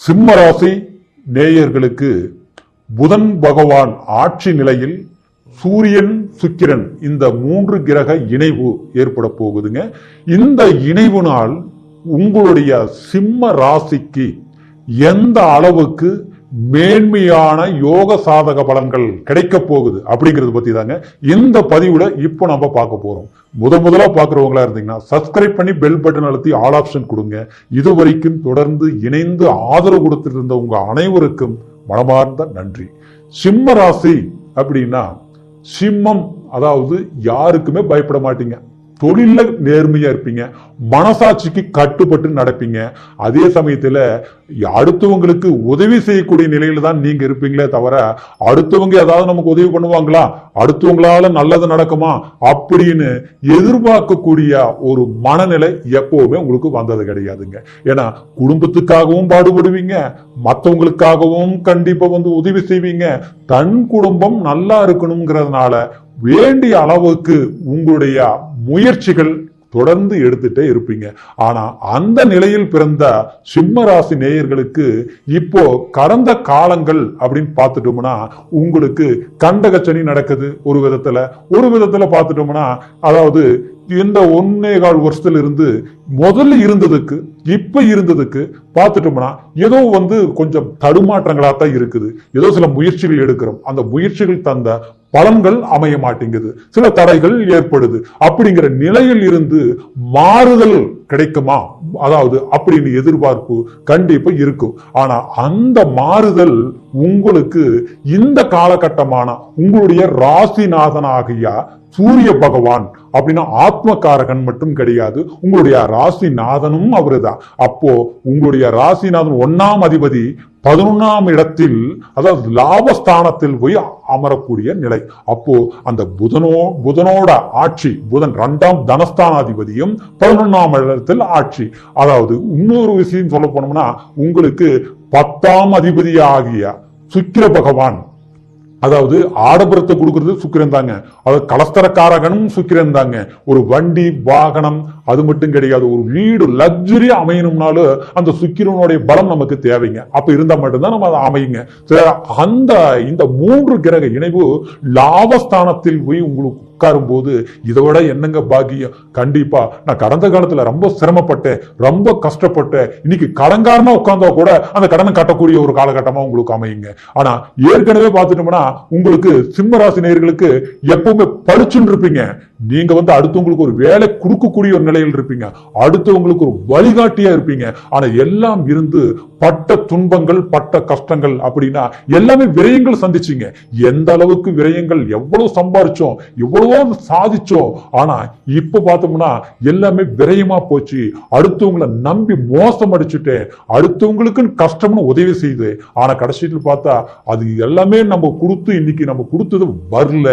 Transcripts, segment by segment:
சிம்மராசி நேயர்களுக்கு புதன் பகவான் ஆட்சி நிலையில் சூரியன் சுக்கிரன் இந்த மூன்று கிரக இணைவு ஏற்பட போகுதுங்க. இந்த இணைவு நாள் உங்களுடைய சிம்ம ராசிக்கு எந்த அளவுக்கு மேன்மையான யோக சாதக பலன்கள் கிடைக்க போகுது அப்படிங்கறது பத்தி தாங்க இந்த பதிவுல இப்போ நம்ம பார்க்க போறோம். முத முதலா பாக்குறவங்களா இருந்தீங்கன்னா சப்ஸ்கிரைப் பண்ணி பெல் பட்டன் அழுத்தி ஆல் ஆப்ஷன் கொடுங்க. இது வரைக்கும் தொடர்ந்து இணைந்து ஆதரவு கொடுத்துட்டு இருந்த உங்க அனைவருக்கும் மனமார்ந்த நன்றி. சிம்ம ராசி அப்படின்னா சிம்மம் அதாவது யாருக்குமே பயப்பட மாட்டீங்க. தொழில நேர்மையா இருப்பீங்க. மனசாட்சிக்கு கட்டுப்பட்டு நடப்பீங்க. அதே சமயத்துல அடுத்தவங்களுக்கு உதவி செய்யக்கூடிய நிலையில தான் நீங்க இருப்பீங்களே தவிர அடுத்தவங்க ஏதாவது நமக்கு உதவி பண்ணுவாங்களா? அடுத்தவங்களால நல்லது நடக்குமா? அப்படின்னு எதிர்பார்க்கக்கூடிய ஒரு மனநிலை எப்பவுமே உங்களுக்கு வந்தது கிடையாதுங்க. ஏன்னா குடும்பத்துக்காகவும் பாடுபடுவீங்க. மற்றவங்களுக்காகவும் கண்டிப்பா வந்து உதவி செய்வீங்க. தன் குடும்பம் நல்லா இருக்கணுங்கிறதுனால வேண்டிய அளவுக்கு உங்களுடைய முயற்சிகள் தொடர்ந்து எடுத்துட்டே இருப்பீங்க. ஆனா அந்த நிலையில் பிறந்த சிம்ம ராசி நேயர்களுக்கு இப்போ கடந்த காலங்கள் அப்படின்னு பார்த்துட்டோம்னா உங்களுக்கு கண்டகச்சனி நடக்குது ஒரு விதத்துல. ஒரு விதத்துல பார்த்துட்டோம்னா அதாவது இந்த ஒன்னே கால் வருஷத்துல இருந்து முதல்ல இருந்ததுக்கு இப்ப இருந்ததுக்கு பார்த்துட்டோம்னா ஏதோ வந்து கொஞ்சம் தடுமாற்றங்களா தான் இருக்குது. ஏதோ சில முயற்சிகள் எடுக்கிறோம். அந்த முயற்சிகள் தந்த பலன்கள் அமைய மாட்டேங்குது. சில தடைகள் ஏற்படுது. அப்படிங்கிற நிலையில் இருந்து மாறுதல் கிடைக்குமா? அதாவது அப்படின்னு எதிர்பார்ப்பு கண்டிப்பா இருக்கும். ஆனா அந்த மாறுதல் உங்களுக்கு இந்த காலகட்டமான உங்களுடைய ராசிநாதனாகிய சூரிய பகவான் அப்படின்னா ஆத்மகாரகன் மட்டும் கிடையாது. உங்களுடைய ராசிநாதனும் அவருதான். அப்போ உங்களுடைய ராசிநாதன் ஒன்னாம் அதிபதி பதினொன்னாம் இடத்தில் அதாவது லாபஸ்தானத்தில் போய் அமரக்கூடிய நிலை. அப்போ அந்த புதனோ புதனோட ஆட்சி புதன் இரண்டாம் தனஸ்தானாதிபதியும் பதினொன்னாம் இடத்தில் ஆட்சி. அதாவது இன்னொரு விஷயம் சொல்ல போனோம்னா உங்களுக்கு பத்தாம் அதிபதி ஆகிய சுக்கிர பகவான் அதாவது ஆடம்பரத்தை கொடுக்கறது சுக்கிரன் தாங்க. அதாவது கலஸ்தரக்காரகனும் சுக்கிரன் தாங்க. ஒரு வண்டி வாகனம் அது மட்டும் கிடையாது ஒரு வீடு லக்ஸரியா அமையணும்னாலும் அந்த சுக்கிரனுடைய பலம் நமக்கு தேவைங்க. அப்ப இருந்தா மட்டும்தான் நம்ம அதை அமையுங்க. அந்த இந்த மூன்று கிரக இணைவு லாபஸ்தானத்தில் போய் உங்களுக்கு உட்காரும் போது இதை விட என்னங்க பாக்கியம்? கண்டிப்பா நான் கடந்த காலத்துல ரொம்ப சிரமப்பட்டேன் ரொம்ப கஷ்டப்பட்டேன். இன்னைக்கு கடன்காரமா உட்கார்ந்தா கூட அந்த கடனை கட்டக்கூடிய ஒரு காலகட்டமா உங்களுக்கு அமையுங்க. ஆனா ஏற்கனவே பார்த்துட்டோம்னா உங்களுக்கு சிம்ம ராசி நேர்களுக்கு எப்பவுமே பழிச்சுன்னு இருப்பீங்க. நீங்க வந்து அடுத்தவங்களுக்கு ஒரு வேலை கொடுக்கக்கூடிய ஒரு நிலை நிலையில் இருப்பீங்க. அடுத்தவங்களுக்கு ஒரு வழிகாட்டியா இருப்பீங்க. ஆனா எல்லாம் இருந்து பட்ட துன்பங்கள் பட்ட கஷ்டங்கள் அப்படின்னா எல்லாமே விரயங்கள் சந்திச்சீங்க. எந்த அளவுக்கு விரயங்கள் எவ்வளவு சம்பாரிச்சோம் எவ்வளவோ சாதிச்சோம் ஆனா இப்ப பார்த்தோம்னா எல்லாமே விரயமா போச்சு. அடுத்தவங்களை நம்பி மோசம் அடிச்சுட்டேன் அடுத்தவங்களுக்கு கஷ்டம்னு உதவி செய்து ஆனா கடைசியில் பார்த்தா அது எல்லாமே நம்ம கொடுத்து இன்னைக்கு நம்ம கொடுத்தது வரல.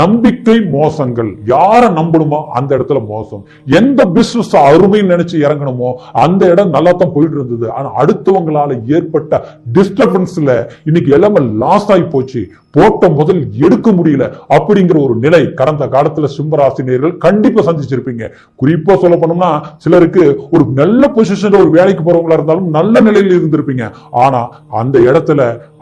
நம்பிக்கை மோசங்கள். யாரை நம்பணுமோ அந்த இடத்துல மோசம். எந்த பிசினஸ் அருமைன்னு நினைச்சு இறங்கணுமோ அந்த இடம் நல்லா தான் போயிட்டு இருந்தது ஆனா அடுத்தவங்களால ஏற்பட்ட டிஸ்டர்பன்ஸ்ல இன்னைக்கு எல்லாமே லாஸ் ஆகி போச்சு. போட்ட முதல் எடுக்க முடியல அப்படிங்கிற ஒரு நிலை கடந்த காலத்துல சிம்மராசினியர்கள் கண்டிப்பா சந்திச்சிருப்பீங்க. குறிப்பா சொல்ல போனோம்னா சிலருக்கு ஒரு நல்ல பொசிஷன்ல ஒரு வேலைக்கு போறவங்களா இருந்தாலும் நல்ல நிலையில் இருந்திருப்பீங்க. ஆனா அந்த இடத்துல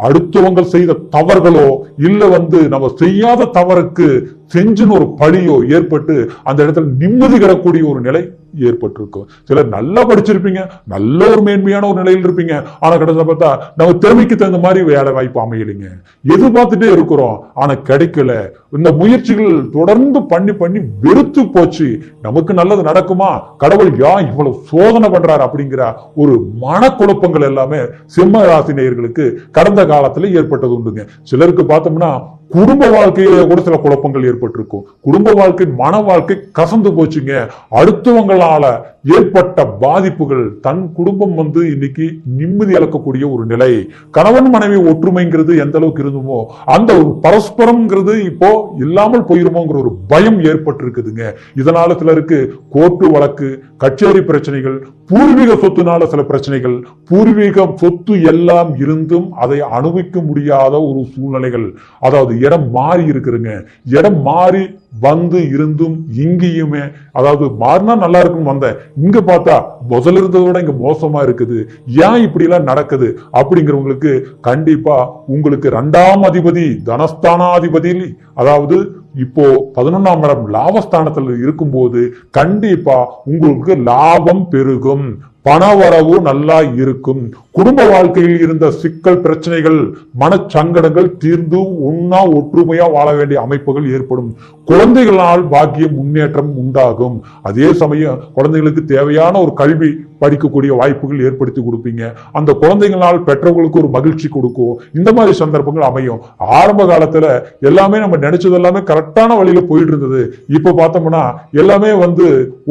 அடுத்தவங்க செய்த தவறுகளோ இல்ல வந்து நம்ம செய்யாத தவறுக்கு செஞ்சுன்னு ஒரு பழியோ ஏற்பட்டு அந்த இடத்துல நிம்மதி கிடக்கூடிய ஒரு நிலை ஏற்பட்டிருக்கும். சிலர் நல்லா படிச்சிருப்பீங்க நல்ல ஒரு மேன்மையான ஒரு நிலையில் இருப்பீங்க. ஆனா கடைசியில் பார்த்தா நம்ம திறமைக்கு தகுந்த மாதிரி வேலை வாய்ப்பு அமையலைங்க. எதிர்பார்த்து எதிர்பார்த்துட்டே இருக்கிறோம். ஆனா கிடைக்கல. இந்த முயற்சிகள் தொடர்ந்து பண்ணி பண்ணி வெறுத்து போச்சு. நமக்கு நல்லது நடக்குமா? கடவுள் யா இவ்வளவு சோதனை பண்றாரு அப்படிங்கிற ஒரு மனக்குழப்பங்கள் எல்லாமே சிம்ம ராசி நேயர்களுக்கு கடந்த காலத்துல ஏற்பட்டது உண்டுங்க. சிலருக்கு பார்த்தோம்னா குடும்ப வாழ்க்கையில கூட சில குழப்பங்கள் ஏற்பட்டிருக்கும். குடும்ப வாழ்க்கை மன வாழ்க்கை கசந்து போச்சுங்க. அடுத்தவங்களால ஏற்பட்ட பாதிப்புகள் தன் குடும்பம் வந்து இன்னைக்கு நிம்மதி அளக்கக்கூடிய ஒரு நிலை. கணவன் மனைவி ஒற்றுமைங்கிறது எந்த அளவுக்கு இருந்துமோ அந்த ஒரு பரஸ்பரம்ங்கிறது இப்போ இல்லாமல் போயிருமோங்கிற ஒரு பயம் ஏற்பட்டிருக்குதுங்க. இதனால சிலருக்கு கோர்ட்டு வழக்கு கச்சேரி பிரச்சனைகள் பூர்வீக சொத்துனால சில பிரச்சனைகள் பூர்வீக சொத்து எல்லாம் இருந்தும் அதை அனுபவிக்க முடியாத ஒரு சூழ்நிலைகள். அதாவது இடம் மாறி இருக்குதுங்க. இடம் மாறி வந்து இருந்தும் இங்கேயுமே அதாவது மாறினா நல்லா இருக்கும் வந்தேன். இங்க பார்த்தா முதல்ல இருந்ததை விட இங்க மோசமா இருக்குது. ஏன் இப்படி எல்லாம் நடக்குது? அப்படிங்கிறவங்களுக்கு கண்டிப்பா உங்களுக்கு ரெண்டாம் அதிபதி தனஸ்தானாதிபதி அதாவது இப்போ பதினொன்னாம் இடம் லாபஸ்தானத்தில் இருக்கும்போது கண்டிப்பா உங்களுக்கு லாபம் பெருகும். பணவரவு நல்லா இருக்கும். குடும்ப வாழ்க்கையில் இருந்த சிக்கல் பிரச்சனைகள் மனச்சங்கடங்கள் தீர்ந்து உண்ணா ஒற்றுமையா வாழ வேண்டிய அமைப்புகள் ஏற்படும். குழந்தைகளால் பாக்கிய முன்னேற்றம் உண்டாகும். அதே சமயம் குழந்தைகளுக்கு தேவையான ஒரு கல்வி படிக்கக்கூடிய வாய்ப்புகள் ஏற்படுத்தி கொடுப்பீங்க. அந்த குழந்தைகளால் பெற்றவங்களுக்கு ஒரு மகிழ்ச்சி கொடுக்கும். இந்த மாதிரி சந்தர்ப்பங்கள் அமையும். ஆரம்ப காலத்துல எல்லாமே நம்ம நினைச்சது எல்லாமே கரெக்டான வழியில போயிட்டு இருந்தது. இப்ப பார்த்தோம்னா எல்லாமே வந்து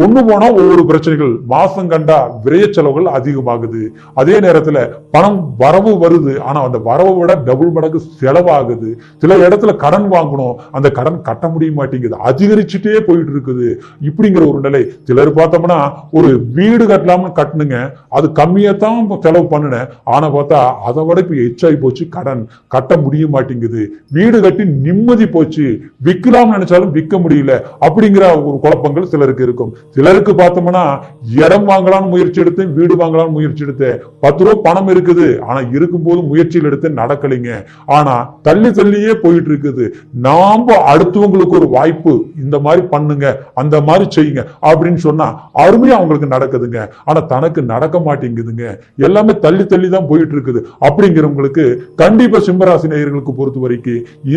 ஒண்ணு போனா ஒவ்வொரு பிரச்சனைகள் மாசம் கண்டா விரைய செலவுகள் அதிகமாகுது. அதே நேரத்துல பணம் வரவு வருது. ஆனா அந்த வரவை விட டபுள் மடங்கு செலவாகுது. சில இடத்துல கடன் வாங்கணும். அந்த கடன் கட்ட முடிய மாட்டேங்குது. அதிகரிச்சுட்டே போயிட்டு இருக்குது இப்படிங்கிற ஒரு நிலை. சிலர் பார்த்தோம்னா ஒரு வீடு கட்டலாம்னு கட்டணுங்க அது கம்மியா தான் செலவு பண்ணினேன். ஆனால் பார்த்தா அதை விட இப்போ எச்சாகி போச்சு கடன். கட்ட முடிய மாட்டேங்குது. வீடு கட்டி நிம்மதி போச்சு. விற்கலாம்னு நினைச்சாலும் விற்க முடியல. அப்படிங்கிற ஒரு குழப்பங்கள் சிலருக்கு இருக்கும். சிலருக்கு பார்த்தோம்னா இடம் வாங்கலாம்னு முயற்சி எடுத்தேன். வீடு வாங்கலாம்னு முயற்சி எடுத்தேன். பத்து ரூபா பணம் இருக்குது. ஆனா இருக்கும்போது முயற்சியில் எடுத்து நடக்கலைங்க. ஆனா தள்ளி தள்ளியே போயிட்டு இருக்குது. நாம அடுத்தவங்களுக்கு ஒரு வாய்ப்பு இந்த மாதிரி பண்ணுங்க அந்த மாதிரி செய்யுங்க அப்படின்னு சொன்னா அருமையா அவங்களுக்கு நடக்குதுங்க. ஆனா தனக்கு நடக்க மாட்டேங்குதுங்க. எல்லாமே தள்ளி தள்ளி தான் போயிட்டு இருக்குது. அப்படிங்கிறவங்களுக்கு கண்டிப்பா சிம்மராசி நேயர்களுக்கு பொறுத்த வரைக்கும்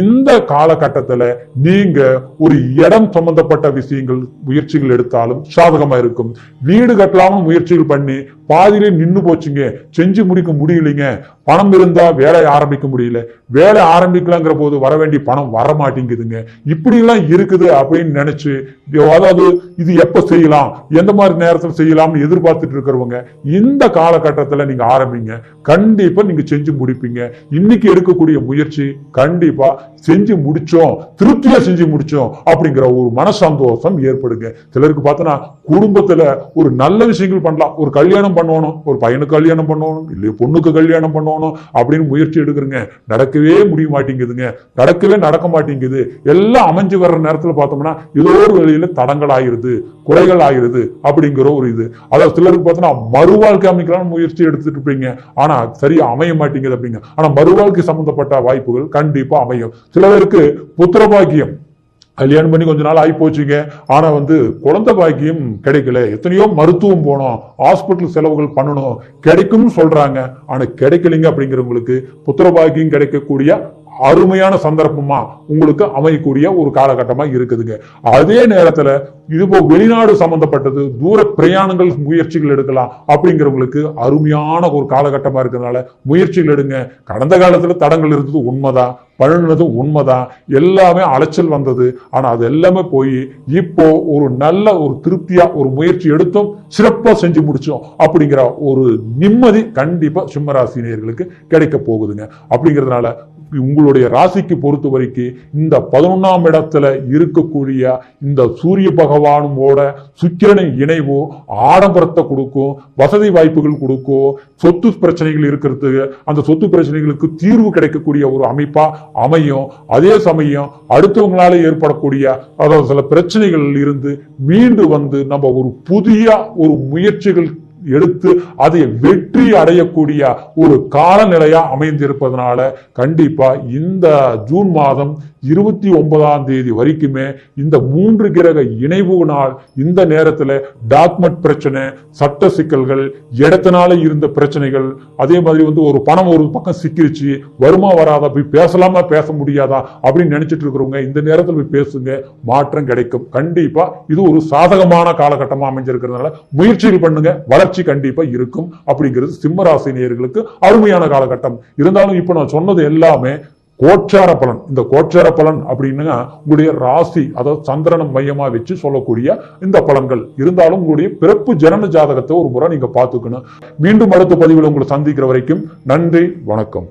இந்த காலகட்டத்துல நீங்க ஒரு இடம் சம்பந்தப்பட்ட விஷயங்கள் முயற்சிகள் எடுத்தாலும் சாதகமா இருக்கும். வீடு கட்டலாம்னு முயற்சிகள் பண்ணி பாதியிலே நின்னு போச்சுங்க. செஞ்சு முடிக்க முடியலைங்க. பணம் இருந்தா வேலை ஆரம்பிக்க முடியல. வேலை ஆரம்பிக்கலாங்கிற போது வர வேண்டிய பணம் வர மாட்டேங்குதுங்க இப்படி எல்லாம் இருக்குது அப்படின்னு நினைச்சு அதாவது இது எப்ப செய்யலாம்? எந்த மாதிரி நேரத்தில் செய்யலாம்னு எதிர்பார்த்துட்டு இருக்கிறவங்க இந்த காலகட்டத்துல நீங்க ஆரம்பிங்க. கண்டிப்பா நீங்க செஞ்சு முடிப்பீங்க. இன்னைக்கு எடுக்கக்கூடிய முயற்சி கண்டிப்பா செஞ்சு முடிச்சோம் திருப்தியா செஞ்சு முடிச்சோம் அப்படிங்கிற ஒரு மன சந்தோஷம் ஏற்படுங்க. சிலருக்கு பார்த்தோன்னா குடும்பத்துல ஒரு நல்ல விஷயங்கள் பண்ணலாம். ஒரு கல்யாணம் பண்ணணும் ஒரு பையனுக்கு கல்யாணம் பண்ணணும் இல்லையோ பொண்ணுக்கு கல்யாணம் பண்ணணும் அப்படின்னு முயற்சி எடுக்கிறங்க நடக்கவே முடிய மாட்டேங்குதுங்க. நடக்கவே நடக்க மாட்டேங்குது. எல்லாம் அமைஞ்சு வர்ற நேரத்தில் பார்த்தோம்னா ஏதோ ஒரு வழியில் தடங்கள் ஆயிருது குறைகள் ஆயிருது அப்படிங்கிற ஒரு இது. அதாவது சிலருக்கு பார்த்தோம்னா மறுவாழ்க்கை அமைக்கலாம்னு முயற்சி எடுத்துட்டு இருப்பீங்க. ஆனா சரியா அமைய மாட்டேங்குது அப்படிங்க. ஆனா மறுவாழ்க்கை சம்பந்தப்பட்ட வாய்ப்புகள் கண்டிப்பா அமையும். சில பேருக்கு புத்திரபாக்கியம் கல்யாணம் பண்ணி கொஞ்ச நாள் ஆகி போச்சுங்க ஆனா வந்து குழந்தை பாக்கியம் கிடைக்கல. எத்தனையோ மருத்துவம் போனோம். ஹாஸ்பிட்டல் செலவுகள் பண்ணணும். கிடைக்கும்னு சொல்றாங்க. ஆனா கிடைக்கலைங்க அப்படிங்கிறவங்களுக்கு புத்திர பாக்கியம் கிடைக்கக்கூடிய அருமையான சந்தர்ப்பமா உங்களுக்கு அமையக்கூடிய ஒரு காலகட்டமா இருக்குதுங்க. அதே நேரத்துல இது போ வெளிநாடு சம்பந்தப்பட்டது தூர பிரயாணங்கள் முயற்சிகள் எடுக்கலாம் அப்படிங்கிறவங்களுக்கு அருமையான ஒரு காலகட்டமா இருக்கிறதுனால முயற்சிகள் எடுங்க. கடந்த காலத்துல தடங்கள் இருந்தது உண்மைதான். பண்ணினது உண்மைதான். எல்லாமே அலைச்சல் வந்தது. ஆனா அது எல்லாமே போய் இப்போ ஒரு நல்ல ஒரு திருப்தியா ஒரு முயற்சி எடுத்தோம் சிறப்பா செஞ்சு முடிச்சோம். அப்படிங்கிற ஒரு நிம்மதி கண்டிப்பா சிம்மராசினியர்களுக்கு கிடைக்க போகுதுங்க. அப்படிங்கிறதுனால உங்களுடைய ராசிக்கு பொறுத்த வரைக்கும் இந்த பதினொன்னாம் இடத்துல இருக்கக்கூடிய இந்த சூரிய பகவானோட சுக்கிரனின் இணைவு ஆடம்பரத்தை கொடுக்கும் வசதி வாய்ப்புகள் கொடுக்கும் சொத்து பிரச்சனைகள் இருக்கிறதுக்கு அந்த சொத்து பிரச்சனைகளுக்கு தீர்வு கிடைக்கக்கூடிய ஒரு அமைப்பா அமையும். அதே சமயம் அடுத்தவங்களால ஏற்படக்கூடிய அதாவது சில பிரச்சனைகள் இருந்து மீண்டு வந்து நம்ம ஒரு புதிய ஒரு முயற்சிகள் எடுத்து அதை வெற்றி அடையக்கூடிய ஒரு காலநிலையா அமைந்திருப்பதனால கண்டிப்பா இந்த ஜூன் மாதம் இருபத்தி ஒன்பதாம் தேதி வரைக்குமே இந்த மூன்று கிரக இணைவுனால் இந்த நேரத்துல டாக்குமெண்ட் பிரச்சனை சட்ட சிக்கல்கள் இடத்தினால இருந்த பிரச்சனைகள் அதே மாதிரி வந்து ஒரு பணம் ஒரு பக்கம் சிக்கிருச்சு வருமா வராதா போய் பேசலாமா பேச முடியாதா அப்படின்னு நினைச்சிட்டு இருக்கிறவங்க இந்த நேரத்தில் போய் பேசுங்க மாற்றம் கிடைக்கும். கண்டிப்பா இது ஒரு சாதகமான காலகட்டமா அமைஞ்சிருக்கிறதுனால முயற்சிகள் பண்ணுங்க வளர்ச்சி கண்டிப்பா இருக்கும். அப்படிங்கிறது சிம்மராசி நேயர்களுக்கு அருமையான காலகட்டம். இருந்தாலும் இப்போ நான் சொன்னது எல்லாமே கோச்சார பலன். இந்த கோச்சார பலன் அப்படின்னா உங்களுடைய ராசி அதாவது சந்திரனம் மையமா வச்சு சொல்லக்கூடிய இந்த பலன்கள். இருந்தாலும் உங்களுடைய பிறப்பு ஜனன ஜாதகத்தை ஒரு முறை நீங்க பார்த்துக்கணும். மீண்டும் அடுத்த பதிவில் உங்களை சந்திக்கிற வரைக்கும் நன்றி வணக்கம்.